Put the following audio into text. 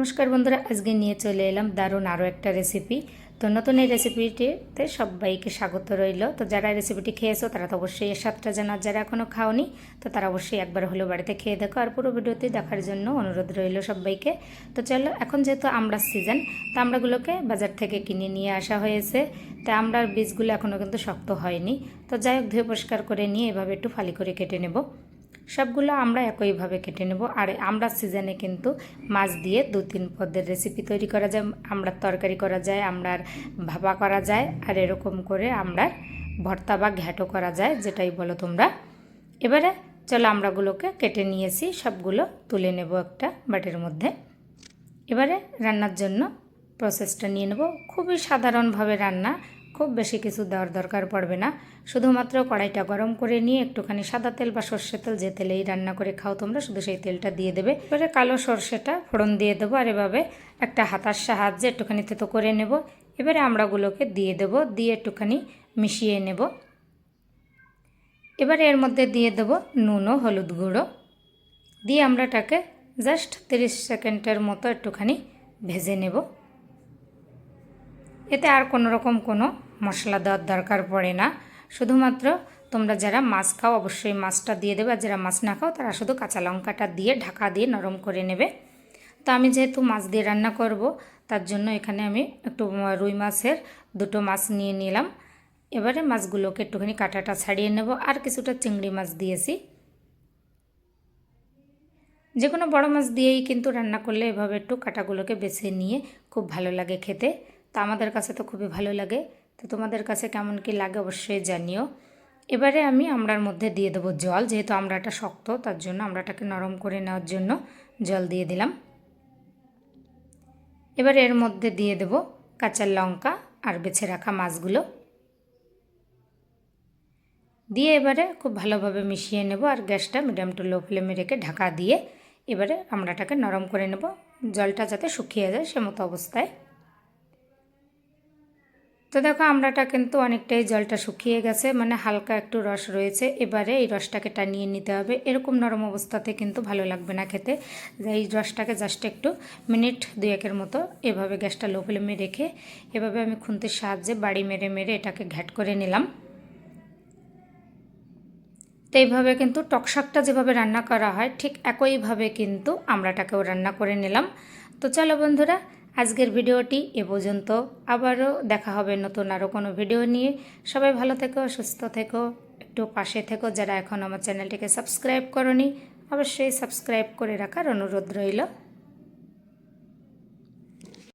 নমস্কার বন্ধুরা, আজকে নিয়ে চলে এলাম দারুণ আরও একটা রেসিপি তো নতুন এই রেসিপিটিতে সবাইকে স্বাগত রইল। তো যারা রেসিপিটি খেয়েছো, তারা তো অবশ্যই এর স্বাদটা জানো যারা এখনও খাওনি, তো তারা অবশ্যই একবার হলো বাড়িতে খেয়ে দেখো। আর পুরো ভিডিওটি দেখার জন্য অনুরোধ রইল সবাইকে। তো চলো, এখন যেহেতু আমড়ার সিজন তো আমড়াগুলোকে বাজার থেকে কিনে নিয়ে আসা হয়েছে। তো আমড়ার বীজগুলো এখনও কিন্তু শক্ত হয়নি। তো যাই হোক, ধুয়ে পরিষ্কার করে নিয়ে এভাবে একটু ফালি করে কেটে নেব। সবগুলো আমরা একইভাবে কেটে নেব। আর আমরা সিজনে কিন্তু মাছ দিয়ে দু তিন পদের রেসিপি তৈরি করা যায় আমরার তরকারি করা যায় আমরার ভাপা করা যায়, আর এরকম করে আমরার ভর্তা বা ঘ্যাটো করা যায়, যেটাই বলো তোমরা। এবারে চলো আমরাগুলোকে কেটে নিয়েছি, সবগুলো তুলে নেব একটা বাটির মধ্যে। এবারে রান্নার জন্য প্রসেসটা নিয়ে নেব। খুবই সাধারণভাবে রান্না খুব বেশি কিছু দেওয়ার দরকার পড়বে না। শুধুমাত্র কড়াইটা গরম করে নিয়ে একটুখানি সাদা তেল বা সর্ষে তেল যে তেলেই রান্না করে খাও তোমরা, শুধু সেই তেলটা দিয়ে দেবে। এবারে কালো সর্ষেটা ফোড়ন দিয়ে দেবো আর এভাবে একটা হাতার সাহায্যে একটুখানি তেতো করে নেব। এবারে আমড়াগুলোকে দিয়ে দেব, দিয়ে একটুখানি মিশিয়ে নেব। এবারে এর মধ্যে দিয়ে দেব নুন ও হলুদ গুঁড়ো। দিয়ে আমরাটাকে জাস্ট তিরিশ সেকেন্ডের মতো একটুখানি ভেজে নেব। এতে আর কোনো রকম কোনো মশলা দেওয়ার দরকার পড়ে না। শুধুমাত্র তোমরা যারা মাছ খাও, অবশ্যই মাছটা দিয়ে দেবে, আর যারা মাছ না খাও, তারা শুধু কাঁচা লঙ্কাটা দিয়ে ঢাকা দিয়ে নরম করে নেবে। তো আমি যেহেতু মাছ দিয়ে রান্না করব, তার জন্য এখানে আমি একটু রুই মাছের দুটো মাছ নিয়ে নিলাম। এবারে মাছগুলোকে একটুখানি কাঁটাটা ছাড়িয়ে নেব, আর কিছুটা চিংড়ি মাছ দিয়েছি। যে কোনো বড়ো মাছ দিয়েই কিন্তু রান্না করলে এভাবে একটু কাটাগুলোকে বেছে নিয়ে খুব ভালো লাগে খেতে। তো আমাদের কাছে তো খুবই ভালো লাগে। তো তোমাদের কাছে কেমন কি লাগে অবশ্যই জানিও। এবারে আমি আমড়ার মধ্যে দিয়ে দেবো জল, যেহেতু আমড়াটা শক্ত, তার জন্য আমড়াটাকে নরম করে নেওয়ার জন্য জল দিয়ে দিলাম। এবার এর মধ্যে দিয়ে দেব কাঁচা লঙ্কা আর বেছে রাখা মাছগুলো। দিয়ে এবারে খুব ভালোভাবে মিশিয়ে নেব আর গ্যাসটা মিডিয়াম টু লো ফ্লেমে রেখে ঢাকা দিয়ে এবারে আমড়াটাকে নরম করে নেব। জলটা যাতে শুকিয়ে যায় সে মতো অবস্থায়। তো দেখো আমড়াটা কিন্তু অনেকটাই জলটা শুকিয়ে গেছে মানে হালকা একটু রস রয়েছে। এবারে এই রসটাকে টানিয়ে নিতে হবে। এরকম নরম অবস্থাতে কিন্তু ভালো লাগবে না খেতে। এই রসটাকে জাস্ট একটু মিনিট দুয়েকের মতো এভাবে গ্যাসটা লো ফ্লেমে রেখে এভাবে আমি খুন্তির সাহায্যে বাড়ি মেরে মেরে এটাকে ঘ্যাট করে নিলাম। তো এইভাবে কিন্তু টকশাকটা যেভাবে রান্না করা হয়, ঠিক একইভাবে কিন্তু আমড়াটাকেও রান্না করে নিলাম। তো চলো বন্ধুরা আজকের ভিডিওটি এ পর্যন্ত। আবারও দেখা হবে নতুন আরও কোনো ভিডিও নিয়ে। সবাই ভালো থেকো, সুস্থ থেকো, একটু পাশে থেকো যারা এখন আমার চ্যানেলটিকে সাবস্ক্রাইব করনি, অবশ্যই সাবস্ক্রাইব করে রাখার অনুরোধ রইল।